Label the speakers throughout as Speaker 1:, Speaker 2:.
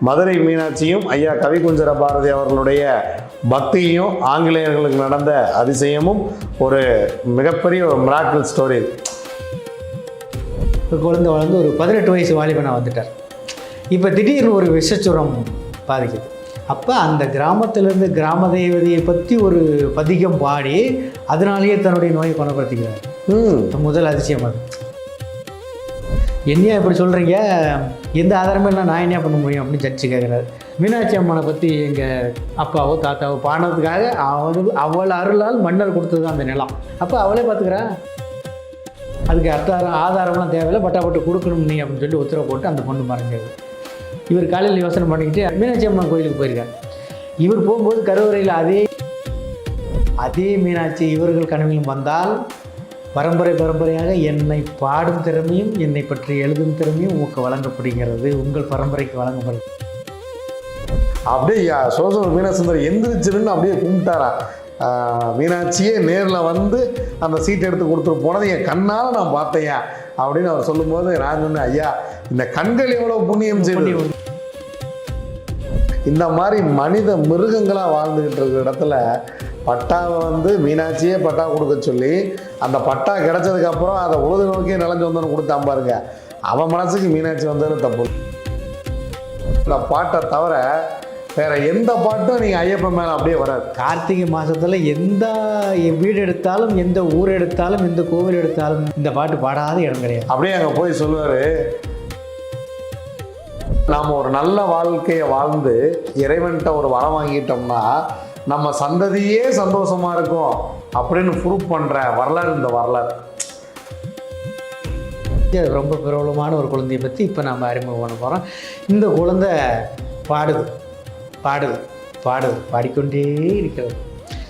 Speaker 1: மதுரை மீனாட்சியும் ஐயா கவிகுஞ்சர பாரதி அவர்களுடைய பக்தியும் ஆங்கிலேயர்களுக்கு நடந்த அதிசயமும் ஒரு மிகப்பெரிய ஒரு மிராக்கிள் ஸ்டோரி
Speaker 2: இப்போ குழந்தை வளர்ந்து ஒரு பதினெட்டு வயசு வாலிபனாக வந்துட்டார். இப்போ திடீர்னு ஒரு விஷச்சுரம் பாதிக்குது. அப்போ அந்த கிராமத்திலேருந்து கிராம தேவதையை பற்றி ஒரு பதிகம் பாடி அதனாலேயே தன்னுடைய நோயை குணப்படுத்திக்கிறார்.
Speaker 1: ம்.
Speaker 2: முதல் அதிசயம் அது. என்னையா இப்படி சொல்கிறீங்க எந்த ஆதாரமும் இல்லை நான் என்ன பண்ண முடியும் அப்படின்னு ஜட்ஜி கேட்குறாரு மீனாட்சி அம்மனை பற்றி எங்கள் அப்பாவோ தாத்தாவோ பாடினதுக்காக அவள் அவள் அருளால் மன்னர் கொடுத்தது அந்த நிலம். அப்போ அவளே பார்த்துக்கிறா அதுக்கு அத்தாரம் ஆதாரம்லாம் தேவையில்லை பட்டா பட்டு கொடுக்கணும் நீ அப்படின்னு சொல்லி உத்தரவு போட்டு அந்த பொண்ணு மறைஞ்சது இவர் காலையில் யோசனை பண்ணிக்கிட்டு மீனாட்சி அம்மன் கோயிலுக்கு போயிருக்கார். இவர் போகும்போது கருவறையில் அதே அதே மீனாட்சி இவர்கள் கனவிலும் வந்தால் பரம்பரை பரம்பரையாக என்னை பாடும் திறமையும் என்னை பற்றி எழுதும் திறமையும் உங்களுக்கு வழங்கப்படுகிறது. உங்கள் பரம்பரைக்கு வழங்கப்படுகிறது
Speaker 1: அப்படியே? சோசன மீனாசுந்தர் எந்திரிச்சிருந்து அப்படியே கும்பிட்டாரா? ஆஹ் மீனாட்சியே நேரில் வந்து அந்த சீட் எடுத்து கொடுத்துட்டு போனது என் கண்ணால் நான் பார்த்தேயா அப்படின்னு அவர் சொல்லும்போது நான் சொன்னேன் ஐயா இந்த கண்கள் எவ்வளோ புண்ணியம் செய்து இந்த மாதிரி மனித மிருகங்களாக வாழ்ந்துக்கிட்டு இருக்கிற இடத்துல பட்டாவை வந்து மீனாட்சியே பட்டா கொடுக்க சொல்லி அந்த பட்டா கிடைச்சதுக்கப்புறம் அதை உழுது நோக்கி நிலஞ்சு வந்தவனு கொடுத்தான் பாருங்க. அவன் மனசுக்கு மீனாட்சி வந்ததுன்னு தப்பு. இந்த பாட்டை தவிர வேற எந்த பாட்டும் நீங்கள் ஐயப்பன் மேலே அப்படியே வராது.
Speaker 2: கார்த்திகை மாதத்தில் எந்த வீடு எடுத்தாலும் எந்த ஊர் எடுத்தாலும் எந்த கோவில் எடுத்தாலும் இந்த பாட்டு பாடாத இடம் கிடையாது.
Speaker 1: அப்படியே அங்கே போய் சொல்லுவார். நாம் ஒரு நல்ல வாழ்க்கையை வாழ்ந்து இறைவன்கிட்ட ஒரு வரம் வாங்கிட்டோம்னா நம்ம சந்ததியே சந்தோஷமா இருக்கும் அப்படின்னு ப்ரூவ் பண்ணுற வரலாறு இந்த வரலாறு.
Speaker 2: ரொம்ப பிரபலமான ஒரு குழந்தையை பற்றி இப்போ நம்ம அறிமுகம் பண்ண போகிறோம் இந்த குழந்தை பாடுது பாடுது பாடுது பாடிக்கொண்டே இருக்கிறது.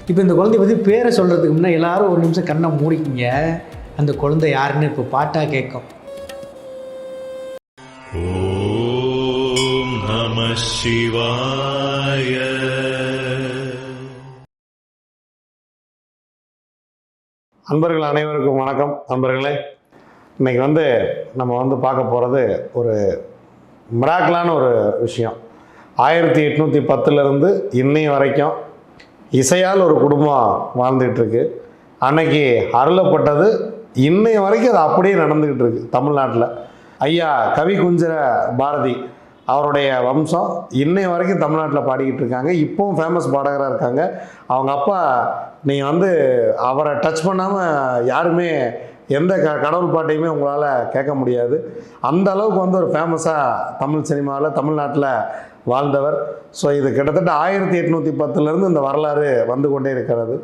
Speaker 2: இப்போ இந்த குழந்தைய பற்றி பேரை சொல்கிறதுக்கு முன்னே எல்லாரும் ஒரு நிமிஷம் கண்ணை மூடிக்கிங்க. அந்த குழந்தை யாருன்னு இப்போ பாட்டாக கேட்கும்.
Speaker 3: ஓம் நம சிவாய
Speaker 1: அன்பர்கள் அனைவருக்கும் வணக்கம். நண்பர்களே இன்னைக்கு வந்து நம்ம வந்து பார்க்க போகிறது ஒரு மிராக்கலான ஒரு விஷயம். ஆயிரத்தி எட்நூற்றி பத்துலேருந்து இன்னை வரைக்கும் இசையால் ஒரு குடும்பம் வாழ்ந்துகிட்ருக்கு அன்னைக்கு அருளப்பட்டது இன்னை வரைக்கும் அது அப்படியே நடந்துக்கிட்டு இருக்கு தமிழ்நாட்டில். ஐயா கவி குஞ்சர பாரதி அவருடைய வம்சம் இன்னை வரைக்கும் தமிழ்நாட்டில் பாடிக்கிட்டு இருக்காங்க. இப்போவும் ஃபேமஸ் பாடகராக இருக்காங்க. அவங்க அப்பா நீங்கள் வந்து அவரை டச் பண்ணாமல் யாருமே எந்த க கடவுள் பாட்டையுமே உங்களால் கேட்க முடியாது. அந்த அளவுக்கு வந்து ஒரு ஃபேமஸாக தமிழ் சினிமாவில் தமிழ்நாட்டில் வாழ்ந்தவர். ஸோ இது கிட்டத்தட்ட ஆயிரத்தி எட்நூற்றி பத்துலேருந்து இந்த வரலாறு வந்து கொண்டே இருக்கிறது.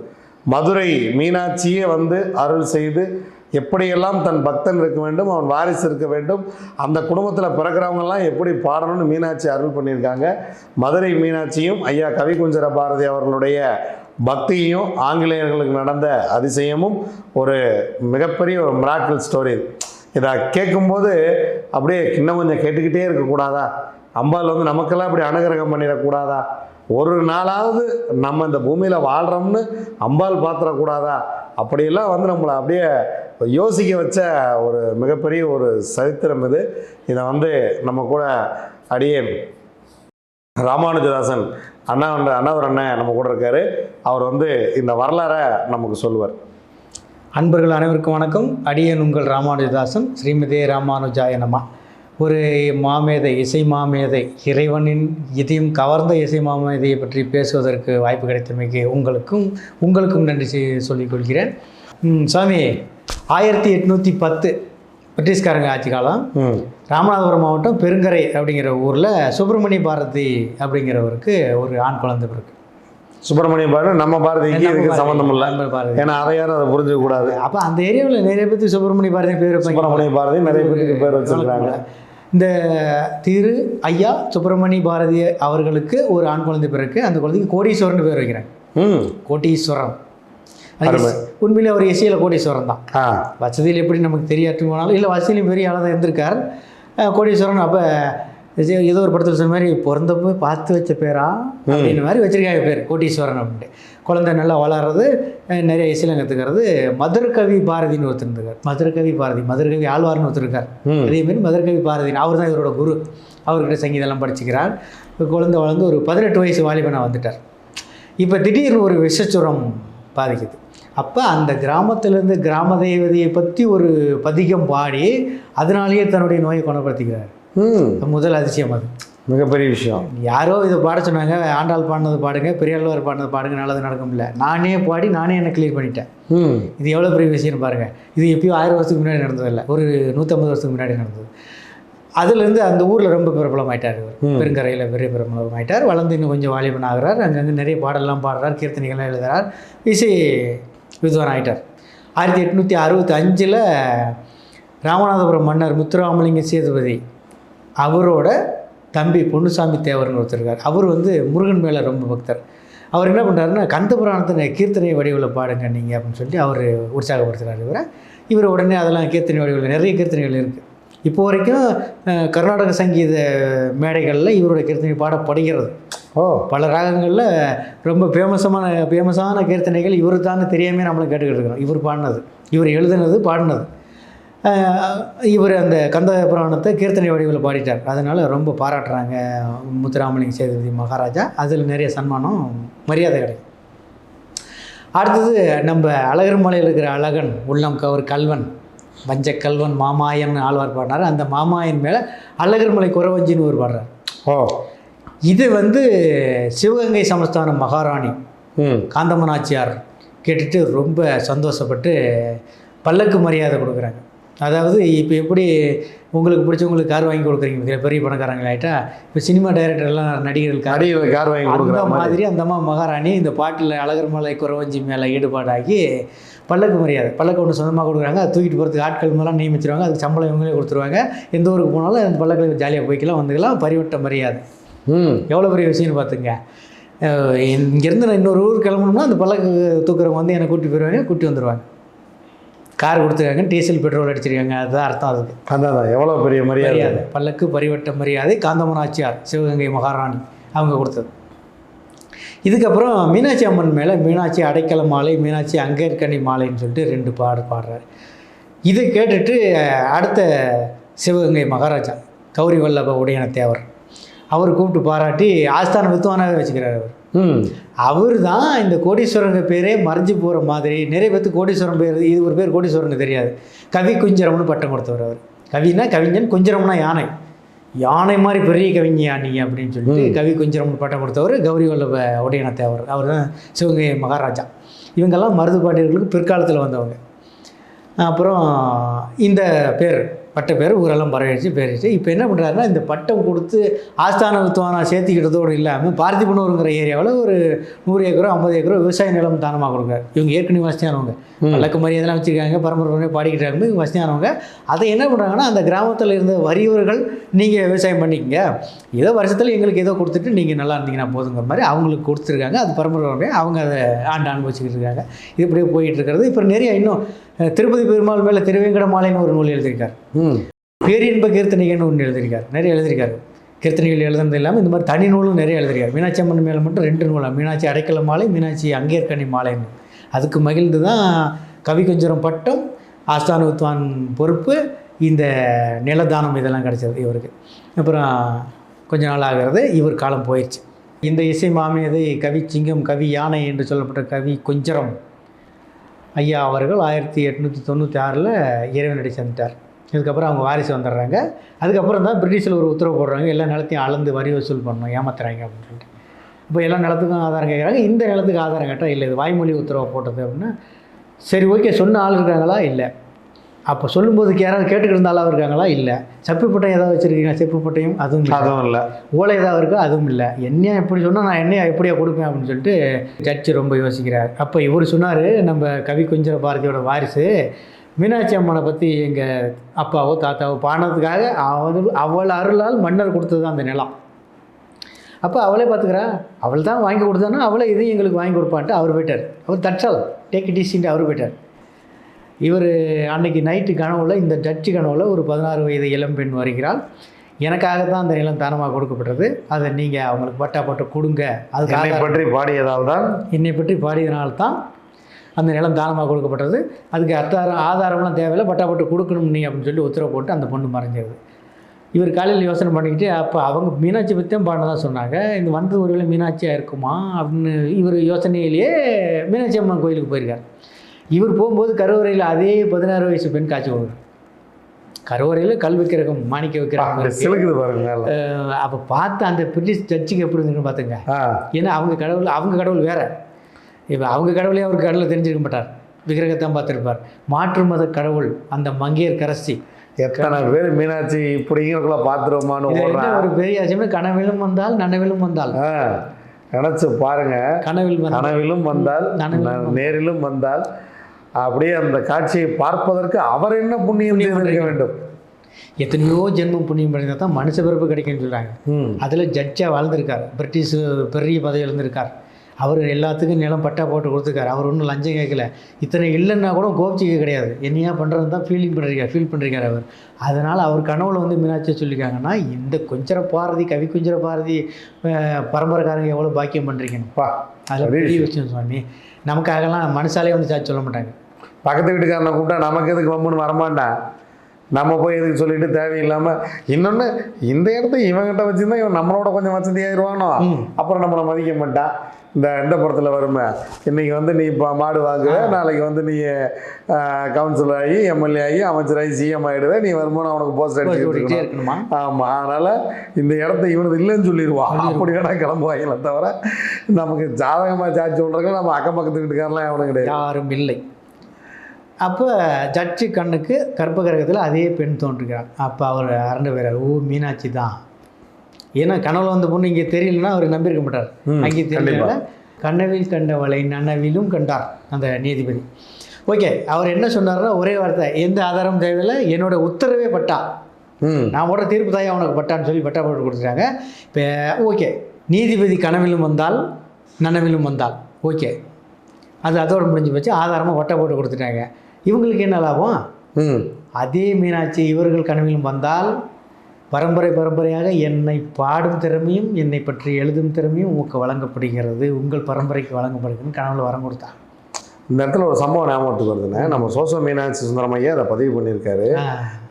Speaker 1: மதுரை மீனாட்சியே வந்து அருள் செய்து எப்படியெல்லாம் தன் பக்தன் இருக்க வேண்டும் அவன் வாரிசு இருக்க வேண்டும் அந்த குடும்பத்தில் பிறக்கிறவங்கெல்லாம் எப்படி பாடணும்னு மீனாட்சி அருள் பண்ணியிருக்காங்க. மதுரை மீனாட்சியும் ஐயா கவிகுஞ்சர பாரதி அவர்களுடைய பக்தியும் ஆங்கிலேயர்களுக்கு நடந்த அதிசயமும் ஒரு மிகப்பெரிய ஒரு மிராக்கிள் ஸ்டோரி இதை கேட்கும்போது அப்படியே இன்னும் கொஞ்சம் கேட்டுக்கிட்டே இருக்கக்கூடாதா? அம்பாள் வந்து நமக்கெல்லாம் இப்படி அனுகிரகம் பண்ணிடக்கூடாதா? ஒரு நாளாவது நம்ம இந்த பூமியில் வாழ்கிறோம்னு அம்பாள் பாத்திரக்கூடாதா அப்படியெல்லாம் வந்து நம்மளை அப்படியே யோசிக்க வச்ச ஒரு மிகப்பெரிய ஒரு சரித்திரம் இது. இதை வந்து நம்ம கூட அடியேன் ராமானுஜதாசன் அண்ணா என்ற அண்ணாவர் அண்ணன் நம்ம கூட இருக்காரு. அவர் வந்து இந்த வரலாறை நமக்கு சொல்லுவார்.
Speaker 2: அன்பர்கள் அனைவருக்கும் வணக்கம். அடியன் உங்கள் ராமானுஜதாசன் ஸ்ரீமதே ராமானுஜாய நம. ஒரு மாமேதை இசை மாமேதை இறைவனின் இதயம் கவர்ந்த இசை மாமேதையை பற்றி பேசுவதற்கு வாய்ப்பு கிடைத்தமைக்கு உங்களுக்கும் உங்களுக்கும் நன்றி செய்- சொல்லிக் கொள்கிறேன். ம், சுவாமி ஆயிரத்தி எட்நூற்றி பத்து பிரிட்டிஷ்காரங்க ஆட்சி காலம் ராமநாதபுரம் மாவட்டம் பெருங்கரை அப்படிங்கிற ஊரில் சுப்பிரமணிய பாரதி அப்படிங்கிறவருக்கு ஒரு ஆண் குழந்தை பிறகு
Speaker 1: சுப்பிரமணியம் பாரதி நம்ம பாரதிக்கு இதுக்கு சம்மந்தம் இல்லை.
Speaker 2: பாரதி.
Speaker 1: ஏன்னா அதை யாரும் அதை புரிஞ்சுக்க கூடாது
Speaker 2: அப்போ அந்த ஏரியாவில் நிறைய பேருக்கு சுப்பிரமணிய பாரதி பேர்
Speaker 1: சுப்பிரமணிய பாரதி நிறைய பேருக்கு பேர் வச்சிருக்காங்க.
Speaker 2: இந்த திரு ஐயா சுப்பிரமணிய பாரதி அவர்களுக்கு ஒரு ஆண் குழந்தை பிறகு அந்த குழந்தைக்கு கோடீஸ்வரன் பேர் வைக்கிறேன்.
Speaker 1: ம்.
Speaker 2: கோட்டீஸ்வரன் அது
Speaker 1: அருமை.
Speaker 2: உண்மையிலே அவர் இசையில் கோடீஸ்வரன் தான். வசதியில் எப்படி நமக்கு தெரியாட்டு போனாலும் இல்லை வசதியிலும் பெரிய ஆளாக தான் இருந்திருக்கார். கோடீஸ்வரன் அப்போ ஏதோ ஒரு படத்தில் சொன்ன மாதிரி பிறந்தப்போ பார்த்து வச்ச பேரா? அப்படின்னு மாதிரி வச்சிருக்காங்க பேர் கோட்டீஸ்வரன் அப்படின்ட்டு. குழந்தை நல்லா வளர்றது நிறைய இசையில் கற்றுக்கிறது மதுரகவி பாரதின்னு ஒருத்தர் இருக்கார் மதுரகவி பாரதி மதுரகவி ஆழ்வார்னு ஒருத்தர் இருக்கார்.
Speaker 1: ம்.
Speaker 2: அதே மாதிரி மதுரகவி பாரதி அவர் தான் இவரோட குரு. அவர்கிட்ட சங்கீதம்லாம் படிச்சுக்கிறார். குழந்தை வளர்ந்து ஒரு பதினெட்டு வயசு வாலிபனாக வந்துட்டார். இப்போ திடீர்னு ஒரு விஷச்சுரம் பாதிக்குது. அப்போ அந்த கிராமத்திலேருந்து கிராம தேவதையை பற்றி ஒரு பதிகம் பாடி அதனாலேயே தன்னுடைய நோயை குணப்படுத்திக்கிறார். முதல் அதிசயம் அது.
Speaker 1: மிகப்பெரிய விஷயம்.
Speaker 2: யாரோ இதை பாட சொன்னாங்க ஆண்டாள் பாடினது பாடுங்க பெரியாழ்வார் பாடினது பாடுங்க நல்லது நடக்கும் இல்லை. நானே பாடி நானே என்ன கிளியர் பண்ணிட்டேன். இது எவ்வளோ பெரிய விஷயம்னு பாருங்கள் இது எப்பயோ ஆயிரம் வருஷத்துக்கு முன்னாடி நடந்ததில்ல ஒரு நூற்றம்பது வருஷத்துக்கு முன்னாடி நடந்தது. அதுலேருந்து அந்த ஊரில் ரொம்ப பிரபலமாயிட்டார் இவர்.
Speaker 1: ம்.
Speaker 2: பெருங்கரையில் பெரிய பிரபலமாயிட்டார். வளர்ந்து இன்னும் கொஞ்சம் வாலிபன் ஆகிறார். அங்கங்கே நிறைய பாடல்லாம் பாடுறார் கீர்த்தனைகள்லாம் எழுதுறார். இசை வித்வான் ஆயிட்டார். ஆயிரத்தி எட்நூற்றி அறுபத்தி அஞ்சில் ராமநாதபுரம் மன்னர் முத்துராமலிங்க சேதுபதி அவரோட தம்பி பொன்னுசாமி தேவர்னு ஒருத்தர் இருக்கார். அவர் வந்து முருகன் மேலே ரொம்ப பக்தர். அவர் என்ன பண்ணுறாருன்னா கந்த புராணத்தை கீர்த்தனை வடிவில் பாடுங்க நீங்கள் அப்படின்னு சொல்லி அவர் உற்சாகப்படுத்துகிறார் இவரை. இவர் உடனே அதெல்லாம் கீர்த்தனை வடிவில் நிறைய கீர்த்தனைகள் இருக்குது இப்போ வரைக்கும் கர்நாடக சங்கீத மேடைகளில் இவரோட கீர்த்தனை பாடப்படுகிறது
Speaker 1: ஓ.
Speaker 2: பல ராகங்களில் ரொம்ப ஃபேமஸமான ஃபேமஸான கீர்த்தனைகள் இவர் தான் தெரியாமல் நம்மளும் கேட்டுக்கிட்டு இருக்கிறோம். இவர் பாடினது இவர் எழுதுனது பாடினது. இவர் அந்த கந்த புராணத்தை கீர்த்தனை வடிவில் பாடிட்டார். அதனால் ரொம்ப பாராட்டுறாங்க முத்துராமலிங்க சேதுபதி மகாராஜா. அதில் நிறைய சன்மானம் மரியாதை கிடைக்கும். அடுத்தது நம்ம அழகர் மலையில் இருக்கிற அழகன் உள்ளம் கவர் கல்வன் வஞ்ச கல்வன் மாமாயன் ஆழ்வார் பாடினார். அந்த மாமாயன் மேலே அழகர் மலை குறவஞ்சின்னு ஒரு பாடுறார்.
Speaker 1: ஓ.
Speaker 2: இது வந்து சிவகங்கை சமஸ்தான மகாராணி காந்தமனாச்சியார் கேட்டுட்டு ரொம்ப சந்தோஷப்பட்டு பல்லக்கு மரியாதை கொடுக்குறாங்க. அதாவது இப்போ எப்படி உங்களுக்கு பிடிச்சவங்களுக்கு கார் வாங்கி கொடுக்குறீங்க பார்த்தீங்களா, பெரிய பணக்காரங்களாயிட்டா இப்போ சினிமா டைரக்டர்லாம் நடிகர்கள் கார்
Speaker 1: வாங்கி கொடுக்குற மாதிரி.
Speaker 2: அந்த அம்மா மகாராணி இந்த பாட்டில் அழகர் மலை குறவஞ்சி மேலே ஈடுபாடாகி பல்லக்கு மரியாதை பல்லக்கு ஒன்று சொந்தமாக கொடுக்குறாங்க. அதை தூக்கிட்டு போகிறதுக்கு ஆட்கள் மேலாம் நியமிச்சிருவாங்க. அதுக்கு சம்பளம் இவங்களே கொடுத்துருவாங்க. எந்த ஊருக்கு போனாலும் அந்த பல்லக்கில் ஜாலியாக போய்க்கலாம் வந்துக்கலாம். பரிவட்ட மரியாதை.
Speaker 1: ம்.
Speaker 2: எவ்வளோ பெரிய விஷயம்னு பார்த்துங்க இங்கேருந்து நான் இன்னொரு ஊர் கிளம்பணும்னா அந்த பல்லக்கு தூக்குறவங்க வந்து என்னை கூட்டி போயிடுவாங்க கூட்டி வந்துடுவாங்க கார் கொடுத்துருக்காங்க டீசல் பெட்ரோல் அடிச்சிருக்காங்க. அதுதான் அர்த்தம் அதுக்கு.
Speaker 1: அதான் தான் எவ்வளோ பெரிய மரியாதை.
Speaker 2: பல்லக்கு பரிவட்ட மரியாதை காந்தமனாச்சியார் சிவகங்கை மகாராணி அவங்க கொடுத்தது. இதுக்கப்புறம் மீனாட்சி அம்மன் மேலே மீனாட்சி அடைக்கல மாலை மீனாட்சி அங்கேற்கனி மாலைன்னு சொல்லிட்டு ரெண்டு பாடு பாடுறார். இதை கேட்டுட்டு அடுத்த சிவகங்கை மகாராஜா கௌரி வல்லப உடையன தேவர் அவர் கூப்பிட்டு பாராட்டி ஆஸ்தான வித்துவானாவே வச்சுக்கிறார் அவர்.
Speaker 1: ம்.
Speaker 2: அவர் தான் இந்த கோடீஸ்வரங்க பேரே மறைஞ்சு போகிற மாதிரி. நிறைய பேர்த்து கோடீஸ்வரன் பேர் இது ஒரு பேர் கோடீஸ்வரனுக்கு தெரியாது. கவி குஞ்சரம்னு பட்டம் கொடுத்தவர் அவர். கவினா கவிஞன் குஞ்சரம்னா யானை. யானை மாதிரி பெரிய கவிஞயா நீங்க அப்படின்னு சொல்லிட்டு கவி குஞ்சரம்னு பட்டம் கொடுத்தவர் கௌரி வல்லப உடையன தேவர் அவர் தான் சிவகங்கை மகாராஜா. இவங்கெல்லாம் மருது பாண்டியர்களுக்கு பிற்காலத்தில் வந்தவங்க. அப்புறம் இந்த பேர் பட்ட பேர் ஊரெல்லாம் பரவிடுச்சு பேரிச்சு இப்போ என்ன பண்ணுறாருன்னா இந்த பட்டம் கொடுத்து ஆஸ்தான வித்துவானா சேர்த்திக்கிட்டதோடு இல்லாமல் பார்த்திபனூருங்கிற ஏரியாவில் ஒரு நூறு ஏக்கரோ ஐம்பது ஏக்கரோ விவசாய நிலம் தானமாக கொடுக்குறாரு இவங்க ஏற்கனவே வசதியானவங்க பல்லக்கு மரியாதைலாம் வச்சுருக்காங்க பரம்பரை பாடிக்கிட்டாங்க இவங்க வசதியானவங்க அதை என்ன பண்ணுறாங்கன்னா அந்த கிராமத்தில் இருந்த வறியவர்கள் நீங்கள் விவசாயம் பண்ணிக்கங்க. ஏதோ வருஷத்தில் எங்களுக்கு ஏதோ கொடுத்துட்டு நீங்கள் நல்லா இருந்தீங்கன்னா போதுங்கிற மாதிரி அவங்களுக்கு கொடுத்துருக்காங்க. அது பரம்பரை அவங்க அதை ஆண்டு அனுபவிச்சுக்கிட்டு இருக்காங்க. இது இப்படியே போயிட்டு இருக்கிறது. இப்போ நிறைய இன்னும் திருப்பதி பெருமாள் மேலே திருவேங்கட மாலைன்னு ஒரு நூல் எழுதியிருக்கார். பேரின்ப கீர்த்தனைகள்னு ஒன்று எழுதியிருக்கார். நிறைய எழுதியிருக்காரு. கீர்த்தனைகள் எழுதுனது இல்லாமல் இந்த மாதிரி தனி நூலும் நிறைய எழுதியிருக்காரு. மீனாட்சி அம்மன் மேலே மட்டும் ரெண்டு நூலா? மீனாட்சி அடைக்கல மாலை மீனாட்சி அங்கேற்கனி மாலைன்னு. அதுக்கு மகிழ்ந்து தான் கவி கொஞ்சரம் பட்டம் ஆஸ்தானுத்வான் பொறுப்பு இந்த நிலதானம் இதெல்லாம் கிடைச்சது இவருக்கு. அப்புறம் கொஞ்ச நாள் ஆகிறது இவர் காலம் போயிடுச்சு. இந்த இசை மாமியதை கவி சிங்கம் கவி யானை என்று சொல்லப்பட்ட கவி குஞ்சரம் ஐயா அவர்கள் ஆயிரத்தி எட்நூற்றி தொண்ணூற்றி ஆறில் இறைவனடி சேர்ந்துட்டார் இதுக்கப்புறம் அவங்க வாரிசு வந்துடுறாங்க. அதுக்கப்புறம் தான் பிரிட்டிஷில் ஒரு உத்தரவு போடுறாங்க எல்லா நிலத்தையும் அளந்து வரி வசூல் பண்ணணும் ஏமாத்துறாங்க அப்படின்னு சொல்லிட்டு. இப்போ எல்லா நிலத்துக்கும் ஆதாரம் கேட்குறாங்க. இந்த நிலத்துக்கு ஆதாரம் கேட்டால் இல்லை இது வாய்மொழி உத்தரவு போட்டது அப்படின்னா சரி ஓகே சொன்ன ஆள் இருக்காங்களா? இல்லை. அப்போ சொல்லும்போதுக்கு யாராவது கேட்டுக்கிட்டு இருந்த ஆளாக இருக்காங்களா? இல்லை. செப்பு பட்டம் ஏதாவது வச்சுருக்கீங்களா? செப்பு பட்டையும் அதுவும் இல்லை.
Speaker 1: அதுவும் இல்லை.
Speaker 2: ஓலை ஏதாவது இருக்கா? அதுவும் இல்லை. என்னையா எப்படி சொன்னால் நான் என்னையா எப்படியா கொடுப்பேன் அப்படின்னு சொல்லிட்டு ஜட்ஜு ரொம்ப யோசிக்கிறார். அப்போ இவர் சொன்னார் நம்ம கவி குஞ்சர பாரதியோட வாரிசு மீனாட்சி அம்மனை பற்றி எங்கள் அப்பாவோ தாத்தாவோ பாடினதுக்காக அவள் அவள் அருளால் மன்னர் கொடுத்தது அந்த நிலம். அப்போ அவளே பார்த்துக்கிறா அவள் தான் வாங்கி கொடுத்தானா? அவளே இதையும் எங்களுக்கு வாங்கி கொடுப்பான்ட்டு அவர் போயிட்டார். அவர் தட்சால் டேக் இட் ஈஸின்ட்டு அவர் போயிட்டார். இவர் அன்னைக்கு நைட்டு கனவுல இந்த ஜட்ஜு கனவுல ஒரு பதினாறு வயது இளம்பெண் வருகிறாள். எனக்காக தான் அந்த நிலம் தானமாக கொடுக்கப்பட்டது. அதை நீங்கள் அவங்களுக்கு பட்டா பட்டு கொடுங்க. அதுக்கு
Speaker 1: என்னை பற்றி பாடியதால் தான்
Speaker 2: என்னை பற்றி பாடியதனால்தான் அந்த நிலம் தானமாக கொடுக்கப்பட்டது. அதுக்கு அத்தாரம் ஆதாரம்லாம் தேவையில்லை. பட்டா பட்டு கொடுக்கணும் நீ அப்படின்னு சொல்லி உத்தரவு போட்டு அந்த பொண்ணு மறைஞ்சிருது இவர் காலையில் யோசனை பண்ணிக்கிட்டு அப்போ அவங்க மீனாட்சி பற்றி தான் பாடினதான் சொன்னாங்க இந்த வந்து ஒருவேளை மீனாட்சியாக இருக்குமா அப்படின்னு இவர் யோசனையிலேயே மீனாட்சி அம்மன் கோயிலுக்கு போயிருக்கார். இவர் போகும்போது கருவறையில் அதே பதினாறு வயசு பெண் காட்சி கொடுக்குறார். கருவறையில் கல் வைக்கிறகம் மாணிக்க வைக்கிறகம் அப்போ பார்த்து அந்த பிரிட்டிஷ் ஜட்ஜுக்கு எப்படி இருந்துன்னு பார்த்துங்க ஏன்னா அவங்க கடவுள் அவங்க கடவுள் வேற. இப்போ அவங்க கடவுளே அவருக்கு கடவுளை தெரிஞ்சிருக்க மாட்டார். விக்கிரகத்தான் பார்த்துருப்பார். மாற்று மத கடவுள் அந்த மங்கையர் கரசி.
Speaker 1: எத்தனை பேர் மீனாட்சி இப்படிங்கிறக்குள்ள பார்த்துருவோமான்னு
Speaker 2: ஒரு பெரிய ஆச்சரியம்னா கனவிலும் வந்தால் நனவிலும் வந்தால்.
Speaker 1: நினைச்சு பாருங்க.
Speaker 2: கனவில்
Speaker 1: கனவிலும் வந்தால் நேரிலும் வந்தால் அப்படியே அந்த காட்சியை பார்ப்பதற்கு அவர் என்ன புண்ணியம் செய்திருக்க வேண்டும்?
Speaker 2: எத்தனையோ ஜென்மம் புண்ணியம் பண்ணியிருந்தா தான் மனுஷ பிறப்பு கிடைக்கும்னு சொல்கிறாங்க அதில் ஜட்ஜாக வாழ்ந்திருக்கார். பிரிட்டிஷ் பெரிய பதவியில் இருந்திருக்கார் அவர் எல்லாத்துக்கும் நிலம் பட்டா போட்டு கொடுத்துருக்காரு. அவர் ஒன்றும் லஞ்சம் கேட்கல. இத்தனை இல்லைன்னா கூட கோபிச்சிக்க கிடையாது. என்னையா பண்ணுறது தான் ஃபீலிங் பண்ணிருக்காரு ஃபீல் பண்ணிருக்காரு அவர். அதனால் அவர் கனவுல வந்து மீனாட்சியை சொல்லியிருக்காங்கன்னா இந்த குஞ்சர பாரதி கவி குஞ்சர பாரதி பரம்பரைக்காரங்க எவ்வளோ பாக்கியம் பண்ணுறீங்கன்னு
Speaker 1: பா
Speaker 2: அதில்
Speaker 1: பெரிய
Speaker 2: விஷயம் சுவாமி. நமக்காகலாம் மனசாலே வந்து சாட்சி சொல்ல மாட்டாங்க.
Speaker 1: பக்கத்து வீட்டுக்காரனை கூப்பிட்டா நமக்கு எதுக்கு வம்புன்னு வரமாட்டான் நம்ம போய் எதுக்கு சொல்லிட்டு தேவையில்லாமல் இன்னொன்று இந்த இடத்த இவன்கிட்ட வச்சுருந்தா இவன் நம்மளோட கொஞ்சம் வசதியாயிருவானோ. அப்புறம் நம்மளை மதிக்க மாட்டான் இந்த இந்த படத்தில் வருமே? இன்னைக்கு வந்து நீ இப்போ மாடு வாங்குவ நாளைக்கு வந்து நீ கவுன்சிலர் ஆகி எம்எல்ஏ ஆகி அமைச்சராகி சிஎம் ஆகிடுவே நீ வருமானம் அவனுக்கு போஸ்ட் அடிச்சுக்கிட்டு
Speaker 2: இருக்கணுமா.
Speaker 1: ஆமாம் அதனால் இந்த இடத்த இவனது இல்லைன்னு சொல்லிடுவான் அப்படி வேணா கிளம்புவாங்களே தவிர நமக்கு ஜாதகமாக சாட்சி சொல்கிறதுக்கு நம்ம அக்கம் பக்கத்து வீட்டுக்காரெல்லாம் எவனும் கிடையாது.
Speaker 2: யாரும் இல்லை. அப்போ ஜட்ஜு கண்ணுக்கு கற்பகிரகத்தில் அதே பெண் தோன்றுகிறார் அப்போ அவர் அரண்டு போயிறார் ஓ மீனாட்சி தான். ஏன்னா கனவுல வந்த பொண்ணு இங்கே தெரியலன்னா அவர் நம்பியிருக்க மாட்டார். அங்கே தெரியல. கனவில் கண்டவளை நனவிலும் கண்டார் அந்த நீதிபதி. ஓகே அவர் என்ன சொன்னார்னா ஒரே வார்த்தை எந்த ஆதாரமும் தேவையில்லை என்னோட உத்தரவே பட்டா. நான் போடுற தீர்ப்பு தாய் அவனுக்கு பட்டான்னு சொல்லி பட்டா போட்டு கொடுத்துட்டாங்க. இப்போ ஓகே நீதிபதி கனவிலும் வந்தால் நனவிலும் வந்தால். ஓகே அது அதோட முடிஞ்சு போச்சு ஆதாரமாக பட்டா போட்டு கொடுத்துட்டாங்க. இவங்களுக்கு என்ன லாபம்? அதே மீனாட்சி இவர்கள் கனவிலும் வந்தால் பரம்பரை பரம்பரையாக என்னை பாடும் திறமையும் என்னை பற்றி எழுதும் திறமையும் உங்களுக்கு வழங்கப்படுகிறது. உங்கள் பரம்பரைக்கு வழங்கப்படுகிறதுன்னு கனவுல வரம் கொடுத்தாங்க
Speaker 1: இந்த இடத்துல ஒரு சம்பவம் ஞாபகத்துக்கு வருதுண்ணே. நம்ம சோசோ மீனாட்சி சுந்தரமையா அதை பதிவு பண்ணியிருக்காரு.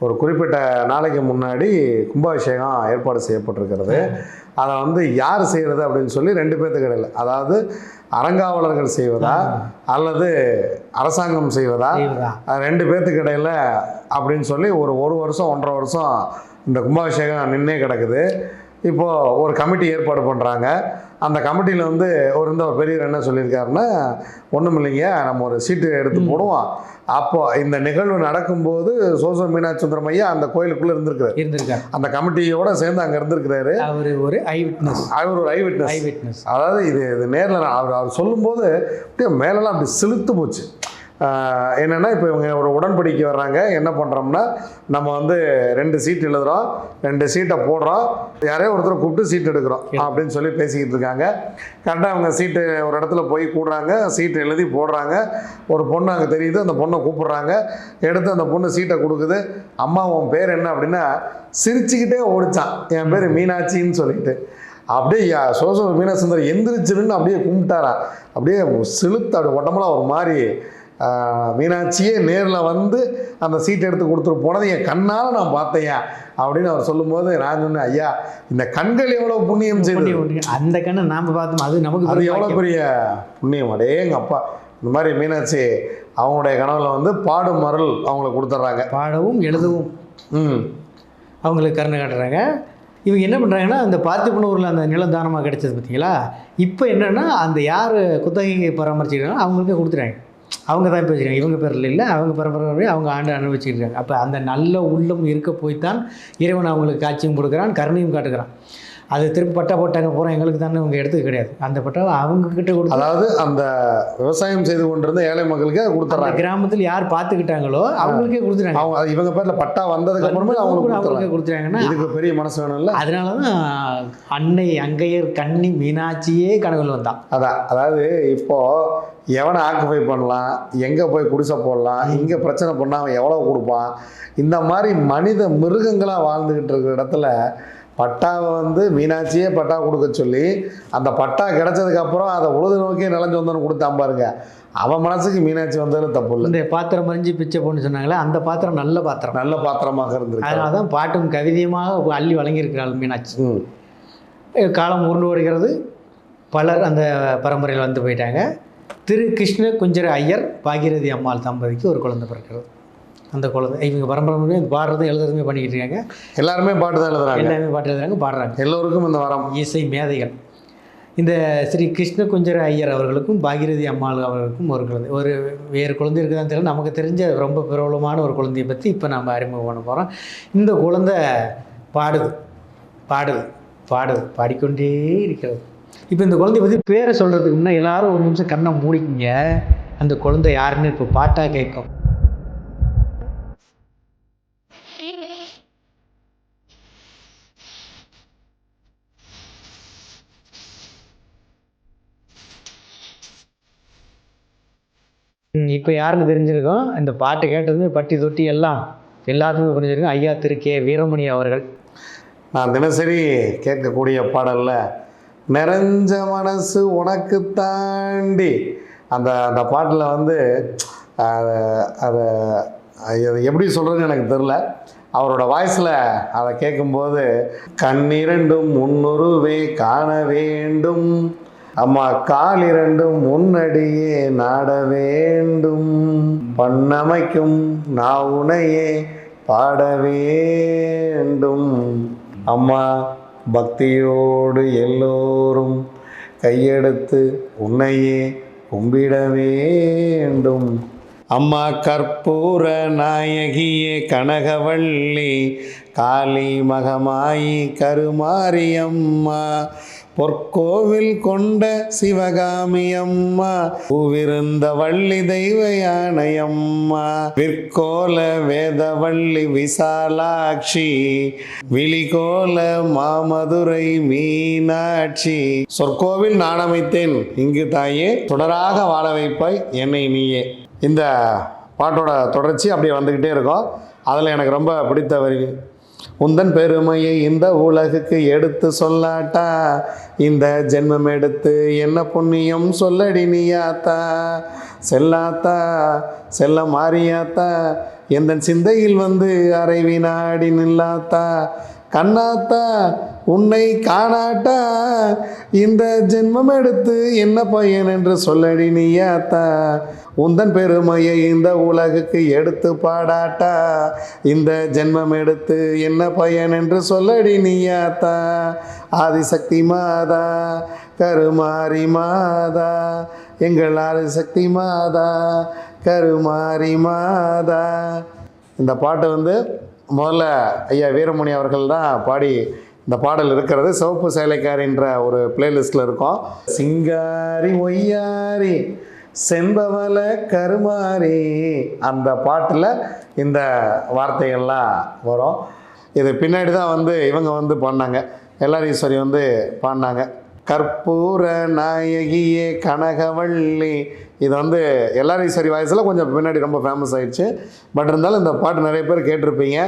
Speaker 1: ஒரு குறிப்பிட்ட நாளைக்கு முன்னாடி கும்பாபிஷேகம் ஏற்பாடு செய்யப்பட்டிருக்கிறது. அதை வந்து யார் செய்கிறது அப்படின்னு சொல்லி ரெண்டு பேர்த்துக்கு இடையில. அதாவது அறங்காவலர்கள் செய்வதா? அல்லது அரசாங்கம் செய்வதா? ரெண்டு பேர்த்துக்கு இடையில அப்படின்னு சொல்லி ஒரு ஒரு வருஷம் ஒன்றரை வருஷம் இந்த கும்பாபிஷேகம் நின்னே கிடக்குது. இப்போது ஒரு கமிட்டி ஏற்பாடு பண்ணுறாங்க அந்த கமிட்டியில் வந்து ஒரு இந்த ஒரு பெரியவர் என்ன சொல்லியிருக்காருன்னா ஒன்றும் இல்லைங்க நம்ம ஒரு சீட்டு எடுத்து போடுவோம். அப்போ இந்த நிகழ்வு நடக்கும்போது சோசோ மீனாட்சி சுந்தரம் ஐயா அந்த கோயிலுக்குள்ளே இருந்திருக்கிறார்.
Speaker 2: இருந்திருக்கார்.
Speaker 1: அந்த கமிட்டியோட சேர்ந்து அங்கே இருந்திருக்கிறாரு.
Speaker 2: அவர் ஒரு ஐ விட்னஸ்.
Speaker 1: அவர் ஒரு ஐ
Speaker 2: ஐ
Speaker 1: விட்னஸ்.
Speaker 2: விட்னஸ்
Speaker 1: அதாவது இது இது நேரில் அவர் அவர் சொல்லும்போது அப்படியே மேலெல்லாம் அப்படி செலுத்து போச்சு. என்னன்னா இப்போ இவங்க ஒரு உடன்படிக்கை வர்றாங்க. என்ன பண்ணுறோம்னா நம்ம வந்து ரெண்டு சீட் எழுதுறோம். ரெண்டு சீட்டை போடுறோம். யாரையோ ஒருத்தர் கூப்பிட்டு சீட் எடுக்கிறோம் அப்படின்னு சொல்லி பேசிக்கிட்டு இருக்காங்க. கரெக்டாக அவங்க சீட்டு ஒரு இடத்துல போய் கூடுறாங்க. சீட்டு எழுதி போடுறாங்க. ஒரு பொண்ணு அங்கே தெரியுது. அந்த பொண்ணை கூப்பிடுறாங்க. எடுத்து அந்த பொண்ணு சீட்டை கொடுக்குது. அம்மா உன் பேர் என்ன அப்படின்னா சிரிச்சுக்கிட்டே ஓடிச்சான். என் பேர் மீனாட்சின்னு சொல்லிட்டு. அப்படியே சோசோ மீனசுந்தர் எந்திரிச்சிருந்து அப்படியே கும்பிட்டாராம் அப்படியே செலுத்து அப்படி உடம்புலாம் ஒரு மாதிரி மீனாட்சியே நேரில் வந்து அந்த சீட் எடுத்து கொடுத்துட்டு போனது என் கண்ணால் நான் பார்த்தேன் அப்படின்னு அவர் சொல்லும்போது நான் சொன்னேன் ஐயா இந்த கண்கள் எவ்வளோ புண்ணியம்
Speaker 2: உண்டு. அந்த கண்ணை நாம் பார்த்தோம். அது நமக்கு
Speaker 1: அது எவ்வளோ. பெரிய புண்ணியம்? அடே எங்கள் அப்பா. இந்த மாதிரி மீனாட்சி அவங்களுடைய கனவுல வந்து பாடும் மருள் அவங்களுக்கு கொடுத்துட்றாங்க.
Speaker 2: பாடவும் எழுதவும்.
Speaker 1: ம்.
Speaker 2: அவங்களுக்கு கருணை காட்டுறாங்க. இவங்க என்ன பண்ணுறாங்கன்னா அந்த பார்த்திபனூரில் அந்த நிலம் தானமாக கிடைச்சது பார்த்தீங்களா? இப்போ என்னென்னா அந்த யார் குத்தகை பராமரிச்சுக்கிறாங்களோ அவங்களுக்கே கொடுத்துட்டாங்க. அவங்க தான் பேசுகிறாங்க இவங்க பேரில் இல்லை அவங்க பரம்பரை அவங்க ஆண்டு அனுபவிச்சுருக்காங்க அப்போ அந்த நல்ல உள்ளம் இருக்க போய்த்தான் இறைவன் அவங்களுக்கு காட்சியும் கொடுக்குறான் கருணையும் காட்டுகிறான். அது திருப்பி பட்டா போட்டாங்க போகிறோம் எங்களுக்கு தானே அவங்க எடுத்துக்க கிடையாது. அந்த பட்டாவை அவங்க கிட்ட கொடுத்து
Speaker 1: அதாவது அந்த விவசாயம் செய்து கொண்டிருந்த ஏழை மக்களுக்கு கொடுத்துட்றாங்க
Speaker 2: கிராமத்தில் யார் பார்த்துக்கிட்டாங்களோ அவங்களுக்கே கொடுத்துட்டாங்க.
Speaker 1: அவங்க இவங்க பேர்ல பட்டா வந்ததுக்கு அப்புறமே அவங்களுக்கு கொடுத்துறாங்க.
Speaker 2: அவங்களுக்கே கொடுத்துட்டாங்கன்னா
Speaker 1: இதுக்கு பெரிய மனசு வேணும்ல.
Speaker 2: அதனால தான் அன்னை அங்கையர் கன்னி மீனாட்சியே கனவில் வந்தான்.
Speaker 1: அதான் அதாவது இப்போ எவனை ஆக்குபை பண்ணலாம் எங்கே போய் குடிசை போடலாம் இங்கே பிரச்சனை பண்ணால் அவன் எவ்வளோ கொடுப்பான் இந்த மாதிரி மனித மிருகங்களாக வாழ்ந்துக்கிட்டு இருக்கிற இடத்துல பட்டாவை வந்து மீனாட்சியே பட்டா கொடுக்க சொல்லி அந்த பட்டா கிடைச்சதுக்கப்புறம் அதை உழுது நோக்கி நிலஞ்சு வந்தவன் கொடுத்தான் பாருங்க. அவன் மனசுக்கு மீனாட்சி வந்ததில் தப்பு இல்லை.
Speaker 2: இந்த பாத்திரம் மறிஞ்சு பிச்சை போன்னு சொன்னாங்களே அந்த பாத்திரம் நல்ல பாத்திரம்.
Speaker 1: நல்ல பாத்திரமாக இருந்திருக்கு.
Speaker 2: அதனால தான் பாட்டும் கவிதையுமாக அள்ளி வழங்கியிருக்கிறாள் மீனாட்சி. காலம் உருண்டு வருகிறது பலர் அந்த பரம்பரையில் வந்து போயிட்டாங்க. திரு கிருஷ்ண குஞ்சர ஐயர் பாகீரதி அம்மாள் தம்பதிக்கு ஒரு குழந்தை பிறக்கிறது. அந்த குழந்தை. இவங்க பரம்பரை பாடுறதும் எழுதுறதுமே பண்ணிக்கிட்டு இருக்காங்க.
Speaker 1: எல்லாருமே பாட்டு தான் எழுதுறாங்க.
Speaker 2: எல்லாமே பாட்டு எழுதுறாங்க பாடுறாங்க.
Speaker 1: எல்லோருக்கும் இந்த வரம்.
Speaker 2: இசை மேதைகள். இந்த ஸ்ரீ கிருஷ்ண குஞ்சர ஐயர் அவர்களுக்கும் பாகீரதி அம்மாள் அவர்களுக்கும் ஒரு குழந்தை. ஒரு வேறு குழந்தை இருக்குதான்னு தெரியல. நமக்கு தெரிஞ்ச ரொம்ப பிரபலமான ஒரு குழந்தையை பற்றி இப்போ நம்ம அறிமுகம் பண்ண போகிறோம் இந்த குழந்தை பாடுது பாடுது பாடுது பாடிக்கொண்டே இருக்கிறது. இப்போ இந்த குழந்தைய பற்றி பேரை சொல்கிறதுக்கு முன்னே எல்லாரும் ஒரு நிமிஷம் கண்ணை மூடிக்கிங்க. அந்த குழந்தை யாருன்னு இப்போ பாட்டாக கேட்கும். இப்போ யாருன்னு தெரிஞ்சிருக்கோம். இந்த பாட்டு கேட்டது பட்டி தொட்டி எல்லாம் எல்லாத்துக்கும் புரிஞ்சிருக்கும். ஐயா திரு கே வீரமணி அவர்கள்.
Speaker 1: நான் தினசரி கேட்கக்கூடிய பாடலில் நிறைஞ்ச மனசு உனக்கு தாண்டி அந்த அந்த பாட்டில் வந்து அதை அதை எப்படி சொல்கிறதுன்னு எனக்கு தெரில அவரோட வாய்ஸில் அதை கேட்கும்போது கண்ணிரண்டும் முன்னுருவே காண வேண்டும். அம்மா காலிரண்டும் முன்னடியே நாட வேண்டும். பண்ணமைக்கும் நான் உனையே பாட வேண்டும். அம்மா பக்தியோடு எல்லோரும் கையெடுத்து உன்னையே கும்பிட வேண்டும். அம்மா கற்பூர நாயகியே கனகவள்ளி காளி மகமாயி கருமாரியம்மா பொற்கோவில் கொண்ட சிவகாமி அம்மா பூவிருந்த வள்ளி தெய்வ யானையம்மா விற்கோல வேதவள்ளி விசாலாட்சி விழிகோல மாமதுரை மீனாட்சி. சொற்கோவில் நான் அமைத்தேன். இங்கு தாயே தொடராக வாழ வைப்பாய் என்னை நீயே. இந்த பாட்டோட தொடர்ச்சி அப்படியே வந்துக்கிட்டே இருக்கும். அதில் எனக்கு ரொம்ப பிடித்த வரி உந்தன் பெருமையை இந்த உலகுக்கு எடுத்து சொல்லாட்டா? இந்த ஜென்மம் எடுத்து என்ன புண்ணியம் சொல்லடி நீயாத்தா செல்லாத்தா? செல்ல மாறியாத்தா? எந்தன் சிந்தையில் வந்து அறைவினாடி நில்லாத்தா? கண்ணாத்தா? உன்னை காணாட்டா இந்த ஜென்மம் எடுத்து என்ன பையன் என்று சொல்லடி நீயாத்தா உந்தன் பெருமையை இந்த உலகுக்கு எடுத்து பாடாட்டா. இந்த ஜென்மம் எடுத்து என்ன பையன் என்று சொல்லடி நீயாத்தா ஆதிசக்தி மாதா கருமாரி மாதா எங்கள் ஆதிசக்தி மாதா கருமாரி மாதா. இந்த பாட்டு வந்து முதல்ல ஐயா வீரமணி அவர்கள் தான் பாடி இந்த பாடல் இருக்கிறது. சிவப்பு சேலைக்காரின்ற ஒரு பிளேலிஸ்டில் இருக்கும். சிங்காரி ஒய்யாரி செம்பவல கருமாரி அந்த பாட்டில் இந்த வார்த்தைகள்லாம் வரும். இது பின்னாடி தான் வந்து இவங்க வந்து பாடினாங்க. எல்லாரீஸ்வரி வந்து பாடினாங்க. கற்பூர நாயகியே கனகவள்ளி இது வந்து எல்லாரீஸ்வரி வாய்ஸில் கொஞ்சம் பின்னாடி ரொம்ப ஃபேமஸ் ஆகிடுச்சு பட் இருந்தாலும் இந்த பாட்டு நிறைய பேர் கேட்டிருப்பீங்க.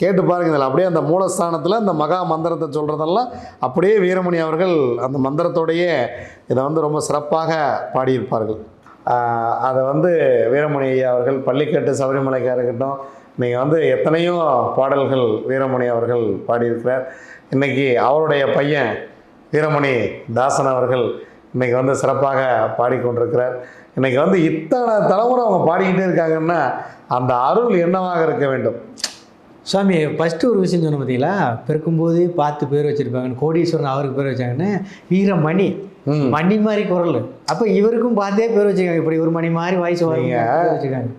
Speaker 1: கேட்டு பாருங்க இதில் அப்படியே அந்த மூலஸ்தானத்தில் இந்த மகா மந்திரத்தை சொல்கிறதெல்லாம் அப்படியே வீரமணி அவர்கள் அந்த மந்திரத்தோடையே இதை வந்து ரொம்ப சிறப்பாக பாடியிருப்பார்கள். அதை வந்து வீரமணி ஐயா அவர்கள் பள்ளிக்கட்டு சபரிமலைக்காக இருக்கட்டும் நீங்கள் வந்து எத்தனையோ பாடல்கள் வீரமணி அவர்கள் பாடியிருக்கிறார். இன்றைக்கி அவருடைய பையன் வீரமணி தாசன் அவர்கள் இன்றைக்கி வந்து சிறப்பாக பாடிக்கொண்டிருக்கிறார். இன்றைக்கி வந்து இத்தனை தலைமுறை அவங்க பாடிக்கிட்டே இருக்காங்கன்னா அந்த அருள் என்னவாக இருக்க வேண்டும்?
Speaker 2: சுவாமி ஃபஸ்ட்டு ஒரு விஷயம் சொன்ன பார்த்தீங்களா பிறக்கும்போதே பார்த்து பேர் வச்சுருப்பாங்கன்னு கோடீஸ்வரன் அவருக்கு பேர் வச்சாங்கன்னு வீரமணி. மணி மாதிரி குரல். அப்போ இவருக்கும் பார்த்தே பேர் வச்சுருக்காங்க. இப்படி ஒரு மணி மாதிரி வாய்ஸ் வச்சுருக்காங்க.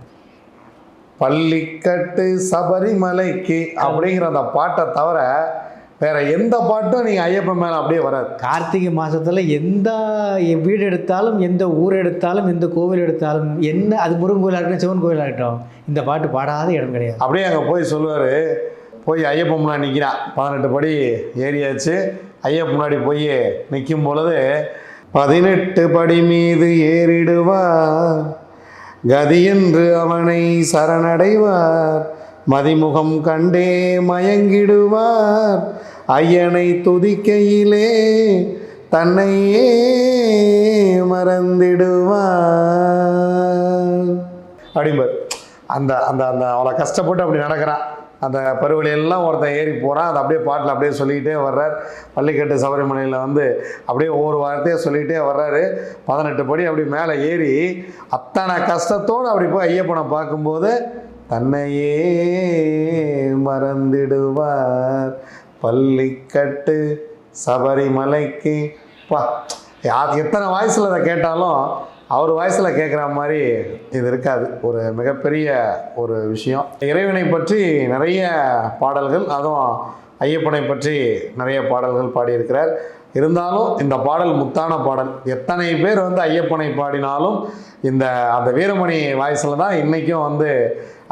Speaker 1: பள்ளிக்கட்டு சபரிமலைக்கு அப்படிங்கிற அந்த பாட்டை தவிர வேற எந்த பாட்டும் நீங்கள் ஐயப்பன் மேலே அப்படியே வராது.
Speaker 2: கார்த்திகை மாதத்தில் எந்த வீடு எடுத்தாலும் எந்த ஊர் எடுத்தாலும் எந்த கோவில் எடுத்தாலும் என்ன அது முருகன் கோயிலாக இருக்கட்டும் சிவன் கோயிலாக இருக்கட்டும் இந்த பாட்டு பாடாத இடம் கிடையாது.
Speaker 1: அப்படியே அங்கே போய் சொல்லுவார். போய் ஐயப்பன் முன்னாடி நிற்கிறான் பதினெட்டு படி ஏறியாச்சு. ஐயப்பன் முன்னாடி போய் நிற்கும் பொழுது பதினெட்டு படி மீது ஏறிடுவார். கதி என்று அவனை சரணடைவார். மதிமுகம் கண்டே மயங்கிடுவார். ஐயனை துதிக்கையிலே தன்னையே மறந்திடுவார். அப்படிம்பார். அந்த அந்த அந்த அவளை கஷ்டப்பட்டு அப்படி நடக்கிறான். அந்த பருவலையெல்லாம் ஒருத்தன் ஏறி போகிறான் அதை அப்படியே பாட்டில் அப்படியே சொல்லிக்கிட்டே வர்றார். பள்ளிக்கட்டு சபரிமலையில் வந்து அப்படியே ஒவ்வொரு வார்த்தையாக சொல்லிக்கிட்டே வர்றாரு. பதினெட்டு படி அப்படி மேலே ஏறி அத்தனை கஷ்டத்தோடு அப்படி போய் ஐயப்பனை பார்க்கும்போது தன்னையே மறந்திடுவார். பள்ளிக்கட்டு சபரிமலைக்கு பா எத்தனை வாய்ஸில் அதை கேட்டாலும் அவர் வாய்ஸில் கேட்குற மாதிரி இது இருக்காது. ஒரு மிகப்பெரிய ஒரு விஷயம். இறைவனை பற்றி நிறைய பாடல்கள் அதுவும் ஐயப்பனை பற்றி நிறைய பாடல்கள் பாடியிருக்கிறார். இருந்தாலும் இந்த பாடல் முத்தான பாடல். எத்தனை பேர் வந்து ஐயப்பனை பாடினாலும் இந்த அந்த வீரமணி வாய்ஸில் தான் இன்றைக்கும் வந்து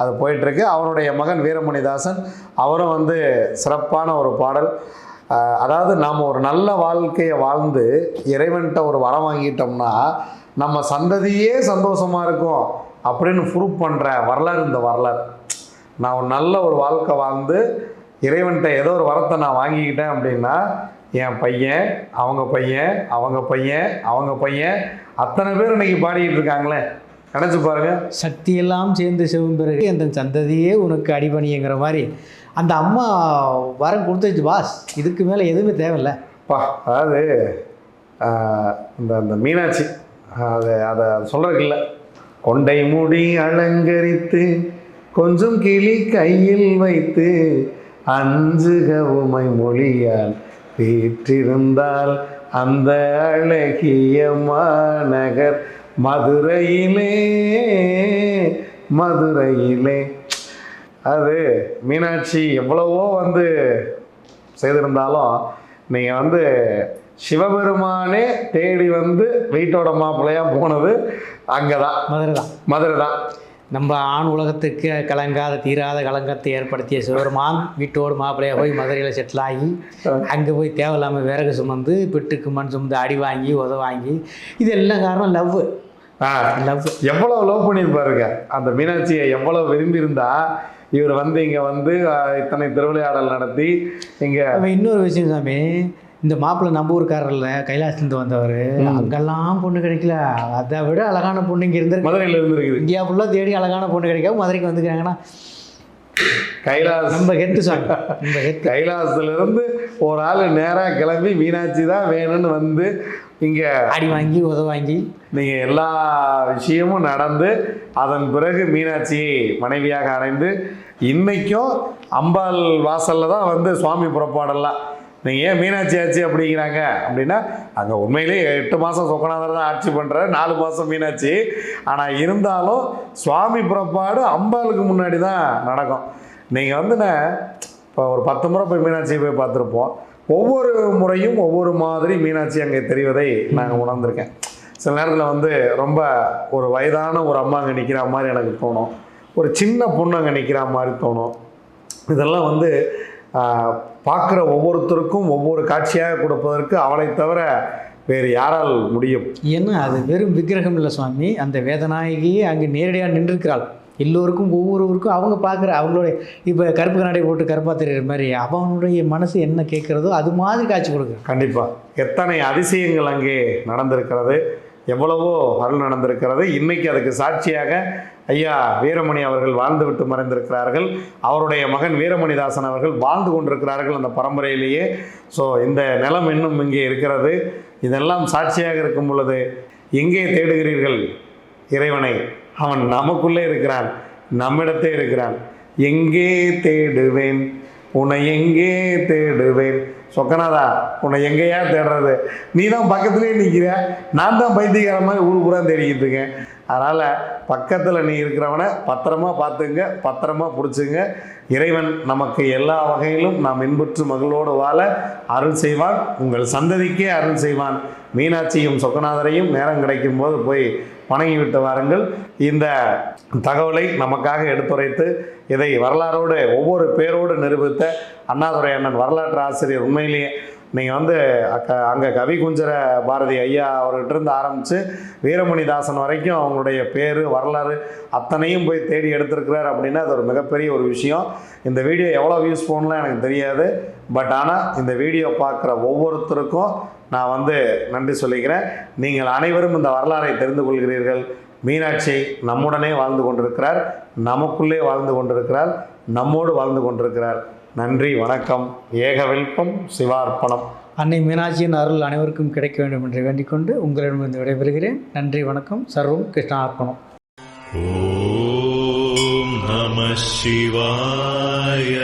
Speaker 1: அது போயிட்டுருக்கு. அவருடைய மகன் வீரமணிதாசன் அவரும் வந்து சிறப்பான ஒரு பாடல். அதாவது நாம் ஒரு நல்ல வாழ்க்கையை வாழ்ந்து இறைவன்கிட்ட ஒரு வரம் வாங்கிட்டோம்னா நம்ம சந்ததியே சந்தோஷமாக இருக்கும் அப்படின்னு ப்ரூவ் பண்ணுற வரலாறு இந்த வரலாறு. நான் ஒரு நல்ல ஒரு வாழ்க்கை வாழ்ந்து இறைவன்கிட்ட ஏதோ ஒரு வரத்தை நான் வாங்கிக்கிட்டேன் அப்படின்னா என் பையன் அவங்க பையன் அவங்க பையன் அவங்க பையன் அத்தனை பேர் இன்னைக்கு பாடிக்கிட்டு இருக்காங்களே. நினச்சி பாருங்க.
Speaker 2: சக்தியெல்லாம் சேர்ந்து சிவம் பிறகு அந்த சந்ததியே உனக்கு அடிபணிங்கிற மாதிரி அந்த அம்மா வரம் கொடுத்துச்சு பாஸ் இதுக்கு மேலே எதுவுமே தேவையில்ல.
Speaker 1: பா அதாவது இந்த இந்த மீனாட்சி அது அதை சொல்கிறதுக்கு இல்லை. கொண்டை முடி அலங்கரித்து கொஞ்சம் கிளி கையில் வைத்து அஞ்சுக உமை மொழியால் வீற்றிருந்தால் அந்த அழகிய மாநகர் மதுரையிலே மதுரையிலே. அது மீனாட்சி எவ்வளவோ வந்து செய்திருந்தாலும் நீங்கள் வந்து சிவபெருமானே தேடி வந்து வீட்டோட மாப்பிள்ளையாக போனது அங்கே தான்
Speaker 2: மதுரை தான்
Speaker 1: மதுரை தான்
Speaker 2: நம்ம ஆண் உலகத்துக்கு கலங்காத தீராத கலங்கத்தை ஏற்படுத்திய சிவருமான் வீட்டோடு மாப்பிள்ளையாக போய் மதுரையில் செட்டில் ஆகி அங்கே போய் தேவையில்லாமல் விறகு சுமந்து பிட்டுக்கு மண் சுமந்து அடி வாங்கி உத வாங்கி இது எல்லாம் காரணம் லவ்.
Speaker 1: ஆ
Speaker 2: லவ்.
Speaker 1: எவ்வளோ லவ் பண்ணியிருப்பாருங்க அந்த மீனாட்சியை எவ்வளோ விரும்பியிருந்தா இவர் வந்து இங்கே வந்து இத்தனை திருவிளையாடல் நடத்தி இங்கே
Speaker 2: இன்னொரு விஷயம் சாமி இந்த மாப்பிள்ளை நம்ம ஊருக்காரர்ல கைலாசத்துலேருந்து வந்தவர். அங்கெல்லாம் பொண்ணு கிடைக்கல. அதை விட அழகான பொண்ணு இங்கே இருந்திருக்கு.
Speaker 1: மதுரையில் இருந்திருக்குது
Speaker 2: இந்தியா ஃபுல்லாக தேடி அழகான பொண்ணு கிடைக்காம மதுரைக்கு வந்துக்கிறாங்கன்னா
Speaker 1: கைலாஸ்.
Speaker 2: நம்ம ஹெத்து சாமி. நம்ம ஹெத்து
Speaker 1: கைலாசத்துலேருந்து ஒரு ஆள் நேராக கிளம்பி மீனாட்சி தான் வேணும்னு வந்து இங்கே
Speaker 2: அடி வாங்கி உத வாங்கி.
Speaker 1: நீங்கள் எல்லா விஷயமும் நடந்து அதன் பிறகு மீனாட்சியை மனைவியாக அடைந்து இன்னைக்கும் அம்பாள் வாசலில் தான் வந்து சுவாமி புறப்பாடெல்லாம். நீங்கள் ஏன் மீனாட்சி ஆட்சி அப்படிங்கிறாங்க. அப்படின்னா அங்கே உண்மையிலேயே எட்டு மாதம் சொக்கநாதர் தான் ஆட்சி பண்ணுற நாலு மாதம் மீனாட்சி. ஆனால் இருந்தாலும் சுவாமி புறப்பாடு அம்பாளுக்கு முன்னாடி தான் நடக்கும். நீங்கள் வந்து நான் இப்போ ஒரு பத்து முறை போய் மீனாட்சியை போய் பார்த்துருப்போம். ஒவ்வொரு முறையும் ஒவ்வொரு மாதிரி மீனாட்சி அங்கே தெரிவதை நாங்கள் உணர்ந்திருக்கேன். சில நேரத்தில் வந்து ரொம்ப ஒரு வயதான ஒரு அம்மா அங்கே நிற்கிற மாதிரி எனக்கு தோணும். ஒரு சின்ன பொண்ணு அங்கே நிற்கிற மாதிரி தோணும். இதெல்லாம் வந்து பார்க்குற ஒவ்வொருத்தருக்கும் ஒவ்வொரு காட்சியாக கொடுப்பதற்கு அவளை தவிர வேறு யாரால் முடியும்?
Speaker 2: ஏன்னா அது வெறும் விக்கிரகம் இல்லை சுவாமி. அந்த வேதநாயகியே அங்கே நேரடியாக நின்றுக்கிறாள் எல்லோருக்கும் ஒவ்வொருவருக்கும் அவங்க பார்க்குற அவங்களுடைய இப்போ கருப்பு கண்ணாடி போட்டு கருப்பா தெரியுற மாதிரி அவனுடைய மனசு என்ன கேட்குறதோ அது மாதிரி காட்சி கொடுக்குறான்
Speaker 1: கண்டிப்பாக எத்தனை அதிசயங்கள் அங்கே நடந்திருக்கிறது எவ்வளவோ அருள் நடந்திருக்கிறது. இன்னைக்கு அதுக்கு சாட்சியாக ஐயா வீரமணி அவர்கள் வாழ்ந்துவிட்டு மறைந்திருக்கிறார்கள். அவருடைய மகன் வீரமணிதாசன் அவர்கள் வாழ்ந்து கொண்டிருக்கிறார்கள் அந்த பரம்பரையிலேயே. ஸோ இந்த நிலம் இன்னும் இங்கே இருக்கிறது. இதெல்லாம் சாட்சியாக இருக்கும் பொழுது எங்கே தேடுகிறீர்கள்? இறைவனை. அவன் நமக்குள்ளே இருக்கிறான் நம்மிடத்தே இருக்கிறான். எங்கே தேடுவேன்? உன்னை எங்கே தேடுவேன்? சொக்கநாதா உன்னை எங்கேயா தேடுறது? நீ தான் பக்கத்துலேயே நிற்கிற நான் தான் பைத்தியக்கார மாதிரி ஊர் பூரா தேடிக்கிட்டு இருக்கேன். அதனால் பக்கத்தில் நீ இருக்கிறவனை பத்திரமா பார்த்துங்க பத்திரமா பிடிச்சுங்க. இறைவன் நமக்கு எல்லா வகையிலும் நாம் இன்புற்று மகளோடு வாழ அருள் செய்வான். உங்கள் சந்ததிக்கே அருள் செய்வான். மீனாட்சியும் சொக்கநாதரையும் நேரம் கிடைக்கும் போது போய் வணங்கி விட்டு வாருங்கள். இந்த தகவலை நமக்காக எடுத்துரைத்து இதை வரலாறோடு ஒவ்வொரு பேரோடு நிரூபித்த அண்ணாதுரை அண்ணன் வரலாற்று ஆசிரியர் உண்மையிலேயே நீங்கள் வந்து அக்க அங்கே கவி குஞ்சர பாரதி ஐயா அவர்கிட்ட இருந்து ஆரம்பித்து வீரமணிதாசன் வரைக்கும் அவங்களுடைய பேர் வரலாறு அத்தனையும் போய் தேடி எடுத்திருக்கிறார் அப்படின்னா அது ஒரு மிகப்பெரிய ஒரு விஷயம். இந்த வீடியோ எவ்வளோ வியூஸ் போகணும்லாம் எனக்கு தெரியாது. பட் ஆனால் இந்த வீடியோ பார்க்குற ஒவ்வொருத்தருக்கும் நான் வந்து நன்றி சொல்லிக்கிறேன். நீங்கள் அனைவரும் இந்த வரலாறை தெரிந்து கொள்கிறீர்கள். மீனாட்சி நம்முடனே வாழ்ந்து கொண்டிருக்கிறார். நமக்குள்ளே வாழ்ந்து கொண்டிருக்கிறார். நம்மோடு வாழ்ந்து கொண்டிருக்கிறார். நன்றி வணக்கம். ஏக வில்பம் சிவார்ப்பணம்.
Speaker 2: அன்னை மீனாட்சியின் அருள் அனைவருக்கும் கிடைக்க வேண்டும் என்று வேண்டிக்கொண்டு உங்களிடமிருந்து விடைபெறுகிறேன். நன்றி வணக்கம். சர்வம் கிருஷ்ணார்ப்பணம்.
Speaker 3: ஓம் நம சிவாய.